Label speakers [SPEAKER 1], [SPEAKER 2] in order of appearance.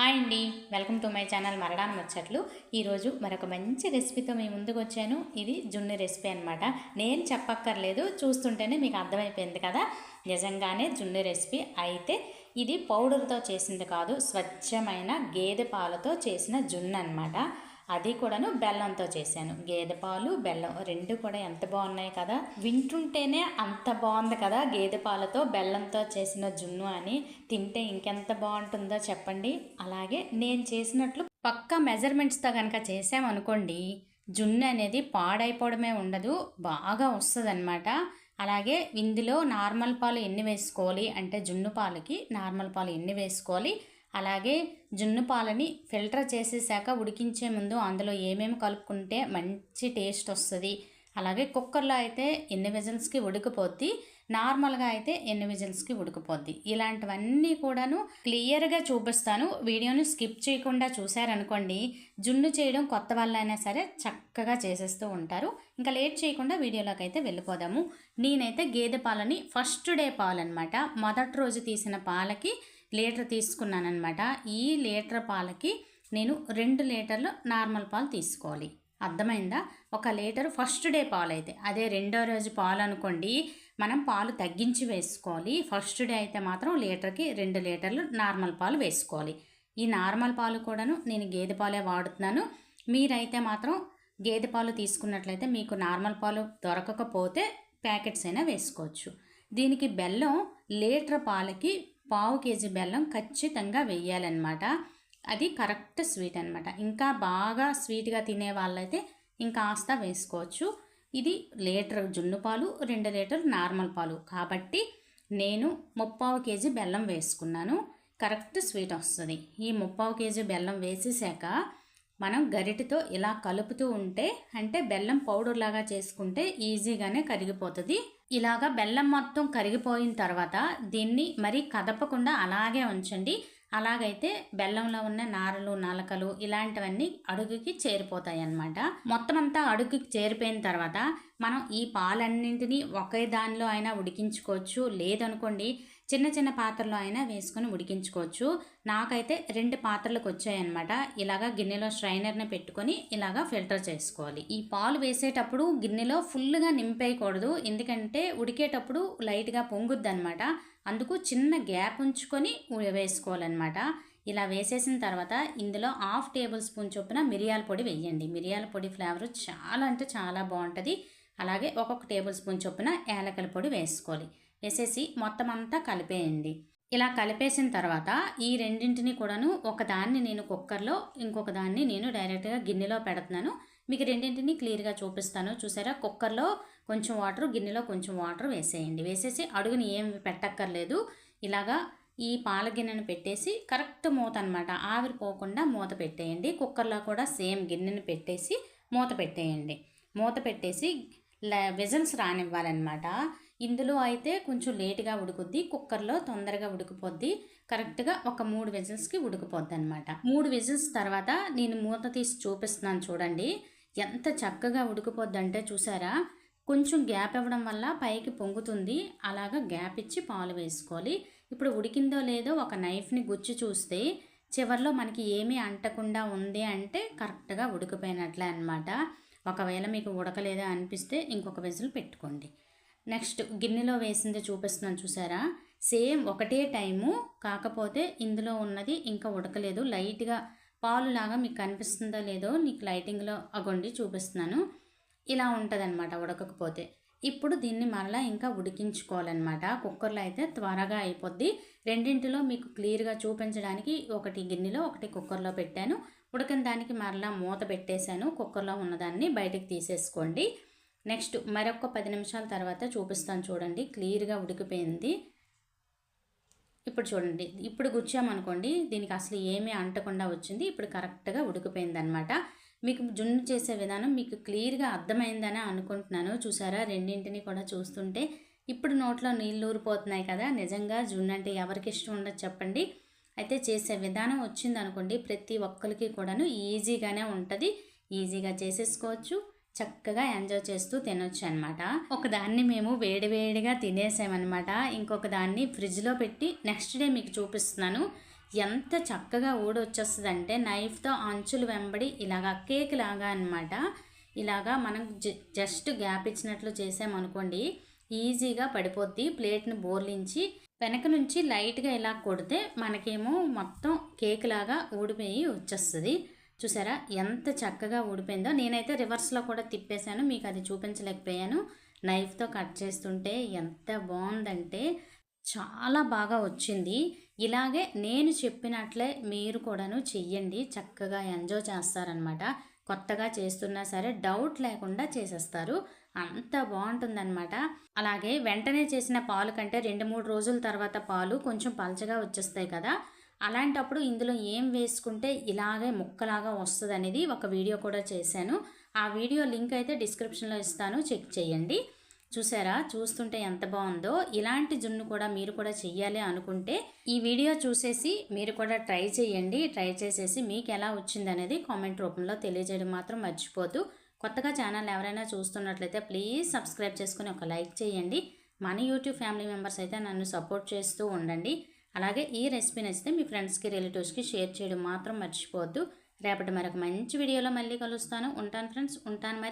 [SPEAKER 1] Hi అండి. Welcome to my channel మరడాన్ ముచ్చట్లు. ఈరోజు మరొక మంచి రెసిపీతో మీ ముందుకు వచ్చాను. ఇది జున్ను రెసిపీ అనమాట నేను చెప్పక్కర్లేదు చూస్తుంటేనే మీకు అర్థమైపోయింది కదా. నిజంగానే జున్ను రెసిపీ అయితే ఇది పౌడర్తో చేసింది కాదు స్వచ్ఛమైన గేదె పాలతో చేసిన జున్ను అనమాట అది కూడాను బెల్లంతో చేశాను. గేదె పాలు బెల్లం రెండు కూడా ఎంత బాగున్నాయి కదా. వింటుంటేనే అంత బాగుంది కదా గేదె పాలతో బెల్లంతో చేసిన జున్ను అని. తింటే ఇంకెంత బాగుంటుందో చెప్పండి. అలాగే నేను చేసినట్లు పక్క మెజర్మెంట్స్తో కనుక చేసామనుకోండి జున్ను అనేది పాడైపోవడమే ఉండదు బాగా వస్తుంది అలాగే ఇందులో నార్మల్ పాలు ఎన్ని వేసుకోవాలి అంటే జున్ను పాలకి నార్మల్ పాలు ఎన్ని వేసుకోవాలి అలాగే జున్ను పాలని ఫిల్టర్ చేసేసాక ఉడికించే ముందు అందులో ఏమేమి కలుపుకుంటే మంచి టేస్ట్ వస్తుంది. అలాగే కుక్కర్లో అయితే ఎన్ని విజన్స్కి ఉడికిపోద్ది? నార్మల్గా అయితే ఎన్ని విజన్స్కి ఉడికిపోద్ది? ఇలాంటివన్నీ కూడాను క్లియర్గా చూపిస్తాను. వీడియోని స్కిప్ చేయకుండా చూశారనుకోండి జున్ను చేయడం కొత్త వాళ్ళైనా సరే చక్కగా చేసేస్తూ ఉంటారు. ఇంకా లేట్ చేయకుండా వీడియోలోకి అయితే వెళ్ళిపోదాము. నేనైతే గేదె పాలని ఫస్ట్ డే పాలనమాట. మొదటి రోజు తీసిన పాలకి లీటర్ తీసుకున్నానమాట ఈ లీటర్ పాలకి నేను రెండు లీటర్లు నార్మల్ పాలు తీసుకోవాలి. అర్థమైందా? ఒక లీటర్ ఫస్ట్ డే పాలు అయితే అదే రెండో రోజు పాలు అనుకోండి మనం పాలు తగ్గించి వేసుకోవాలి. ఫస్ట్ డే అయితే మాత్రం లీటర్కి రెండు లీటర్లు నార్మల్ పాలు వేసుకోవాలి. ఈ నార్మల్ పాలు కూడాను నేను గేదె పాలే వాడుతున్నాను. మీరైతే మాత్రం గేదె పాలు తీసుకున్నట్లయితే మీకు నార్మల్ పాలు దొరకకపోతే ప్యాకెట్స్ అయినా వేసుకోవచ్చు. దీనికి బెల్లం లీటర్ పాలకి పావు కేజీ బెల్లం ఖచ్చితంగా వేయాలన్నమాట అది కరెక్ట్ స్వీట్ అనమాట ఇంకా బాగా స్వీట్గా తినే వాళ్ళైతే ఇంకా ఆస్తా వేసుకోవచ్చు. ఇది లీటర్ జున్ను పాలు రెండు లీటర్ నార్మల్ పాలు. కాబట్టి నేను ముప్పావు కేజీ బెల్లం వేసుకున్నాను. కరెక్ట్ స్వీట్ వస్తుంది. ఈ ముప్పావు కేజీ బెల్లం వేసేసాక మనం గరిటతో ఇలా కలుపుతూ ఉంటే అంటే బెల్లం పౌడర్ లాగా చేసుకుంటే ఈజీగానే కరిగిపోతుంది. ఇలాగా బెల్లం మొత్తం కరిగిపోయిన తర్వాత దీన్ని మరీ కదపకుండా అలాగే ఉంచండి. అలాగైతే బెల్లంలో ఉన్న నారలు నలకలు ఇలాంటివన్నీ అడుగుకి చేరిపోతాయి అన్నమాట మొత్తం అంతా అడుగుకి చేరిపోయిన తర్వాత మనం ఈ పాలన్నింటినీ ఒకే దానిలో అయినా ఉడికించుకోవచ్చు. లేదనుకోండి చిన్న చిన్న పాత్రలో అయినా వేసుకొని ఉడికించుకోవచ్చు. నాకైతే రెండు పాత్రలకు వచ్చాయన్నమాట. ఇలాగా గిన్నెలో స్ట్రైనర్ని పెట్టుకొని ఇలాగా ఫిల్టర్ చేసుకోవాలి. ఈ పాలు వేసేటప్పుడు గిన్నెలో ఫుల్గా నింపేయకూడదు. ఎందుకంటే ఉడికేటప్పుడు లైట్గా పొంగుద్ది అనమాట అందుకు చిన్న గ్యాప్ ఉంచుకొని వేసుకోవాలన్నమాట. ఇలా వేసేసిన తర్వాత ఇందులో హాఫ్ టేబుల్ స్పూన్ చొప్పున మిరియాల పొడి వేయండి. మిరియాల పొడి ఫ్లేవర్ చాలా అంటే చాలా బాగుంటుంది. అలాగే ఒక్కొక్క టేబుల్ స్పూన్ చొప్పున ఏలకల పొడి వేసుకోవాలి. వేసేసి మొత్తం అంతా కలిపేయండి. ఇలా కలిపేసిన తర్వాత ఈ రెండింటిని కూడాను ఒకదాన్ని నేను కుక్కర్లో ఇంకొక దాన్ని నేను డైరెక్ట్గా గిన్నెలో పెడుతున్నాను. మీకు రెండింటిని క్లియర్గా చూపిస్తాను. చూసారా? కుక్కర్లో కొంచెం వాటర్ గిన్నెలో కొంచెం వాటర్ వేసేయండి. వేసేసి అడుగుని ఏం పెట్టక్కర్లేదు. ఇలాగా ఈ పాల గిన్నెను పెట్టేసి కరెక్ట్ మూత అనమాట ఆవిరిపోకుండా మూత పెట్టేయండి. కుక్కర్లో కూడా సేమ్ గిన్నెను పెట్టేసి మూత పెట్టేయండి. మూత పెట్టేసి విజల్స్ రానివ్వాలన్నమాట. ఇందులో అయితే కొంచెం లేటుగా ఉడుకుద్ది. కుక్కర్లో తొందరగా ఉడికిపోద్ది. కరెక్ట్గా ఒక మూడు విజిల్స్కి ఉడికిపోద్ది అనమాట మూడు విజిల్స్ తర్వాత నేను మూత తీసి చూపిస్తున్నాను చూడండి. ఎంత చక్కగా ఉడికిపోద్దంటే చూసారా? కొంచెం గ్యాప్ ఇవ్వడం వల్ల పైకి పొంగుతుంది. అలాగా గ్యాప్ ఇచ్చి పాలు వేసుకోవాలి. ఇప్పుడు ఉడికిందో లేదో ఒక నైఫ్ని గుచ్చి చూస్తే చివరిలో మనకి ఏమీ అంటకుండా ఉంది అంటే కరెక్ట్గా ఉడికిపోయినట్లే అనమాట ఒకవేళ మీకు ఉడకలేదా అనిపిస్తే ఇంకొక విజిల్ పెట్టుకోండి. నెక్స్ట్ గిన్నెలో వేసింది చూపిస్తున్నాను చూసారా? సేమ్ ఒకటే టైము కాకపోతే ఇందులో ఉన్నది ఇంకా ఉడకలేదు. లైట్గా పాలులాగా మీకు కనిపిస్తుందో లేదో నీకు లైటింగ్లో అగొండి చూపిస్తున్నాను. ఇలా ఉంటుంది అనమాట ఉడకకపోతే. ఇప్పుడు దీన్ని మరలా ఇంకా ఉడికించుకోవాలన్నమాట. కుక్కర్లో అయితే త్వరగా అయిపోద్ది. రెండింటిలో మీకు క్లియర్గా చూపించడానికి ఒకటి గిన్నెలో ఒకటి కుక్కర్లో పెట్టాను. ఉడికిన దానికి మరలా మూత పెట్టేశాను. కుక్కర్లో ఉన్నదాన్ని బయటకు తీసేసుకోండి. నెక్స్ట్ మరొక పది నిమిషాల తర్వాత చూపిస్తాను చూడండి. క్లియర్గా ఉడికిపోయింది. ఇప్పుడు చూడండి ఇప్పుడు గుచ్చామనుకోండి దీనికి అసలు ఏమీ అంటకుండా వచ్చింది ఇప్పుడు కరెక్ట్గా ఉడికిపోయింది అనమాట మీకు జున్ను చేసే విధానం మీకు క్లియర్గా అర్థమైందని అనుకుంటున్నాను. చూసారా రెండింటిని కూడా చూస్తుంటే ఇప్పుడు నోట్లో నీళ్ళు ఊరిపోతున్నాయి కదా నిజంగా జున్ను అంటే ఎవరికి ఇష్టం ఉండదు చెప్పండి. అయితే చేసే విధానం వచ్చింది అనుకోండి ప్రతి ఒక్కరికి కూడాను ఈజీగానే ఉంటుంది. ఈజీగా చేసేసుకోవచ్చు. చక్కగా ఎంజాయ్ చేస్తూ తినొచ్చు అనమాట ఒకదాన్ని మేము వేడివేడిగా తినేసామన్నమాట ఇంకొక దాన్ని ఫ్రిడ్జ్లో పెట్టి నెక్స్ట్ డే మీకు చూపిస్తున్నాను. ఎంత చక్కగా ఊడొచ్చేస్తుందంటే నైఫ్తో అంచులు వెంబడి ఇలాగా కేక్ లాగా అనమాట. ఇలాగా మనం జస్ట్ గ్యాప్ ఇచ్చినట్లు చేసామనుకోండి ఈజీగా పడిపోద్ది. ప్లేట్ని బోర్లించి వెనక నుంచి లైట్గా ఇలా కొడితే మనకేమో మొత్తం కేక్ లాగా ఊడిపోయి వచ్చేస్తుంది. చూసారా? ఎంత చక్కగా ఊడిపోయిందో. నేనైతే రివర్స్లో కూడా తిప్పేశాను. మీకు అది చూపించలేకపోయాను. నైఫ్తో కట్ చేస్తుంటే ఎంత బాగుందంటే చాలా బాగా వచ్చింది. ఇలాగే నేను చెప్పినట్లే మీరు కూడాను చెయ్యండి. చక్కగా ఎంజాయ్ చేస్తారనమాట కొత్తగా చేస్తున్నా సరే డౌట్ లేకుండా చేసేస్తారు. అంత బాగుంటుందన్నమాట. అలాగే వెంటనే చేసిన పాలు కంటే రెండు మూడు రోజుల తర్వాత పాలు కొంచెం పలచగా వచ్చేస్తాయి కదా. అలాంటప్పుడు ఇందులో ఏం వేసుకుంటే ఇలాగే ముక్కలాగా వస్తుంది అనేది ఒక వీడియో కూడా చేశాను. ఆ వీడియో లింక్ అయితే డిస్క్రిప్షన్లో ఇస్తాను. చెక్ చేయండి. చూసారా? చూస్తుంటే ఎంత బాగుందో. ఇలాంటి జున్ను కూడా మీరు కూడా చెయ్యాలి అనుకుంటే ఈ వీడియో చూసేసి మీరు కూడా ట్రై చేయండి. ట్రై చేసేసి మీకు ఎలా వచ్చింది అనేది కామెంట్ రూపంలో తెలియజేయడం మాత్రం మర్చిపోదు కొత్తగా ఛానల్ ఎవరైనా చూస్తున్నట్లయితే ప్లీజ్ సబ్స్క్రైబ్ చేసుకుని ఒక లైక్ చేయండి. మన యూట్యూబ్ ఫ్యామిలీ మెంబర్స్ అయితే నన్ను సపోర్ట్ చేస్తూ ఉండండి. అలాగే ఈ రెసిపీ నచ్చితే మీ ఫ్రెండ్స్కి రిలేటివ్స్కి షేర్ చేయడం మాత్రం మర్చిపోవద్దు. రేపటి మరొక మంచి వీడియోలో మళ్ళీ కలుస్తాను. ఉంటాను ఫ్రెండ్స్. ఉంటాను మరి.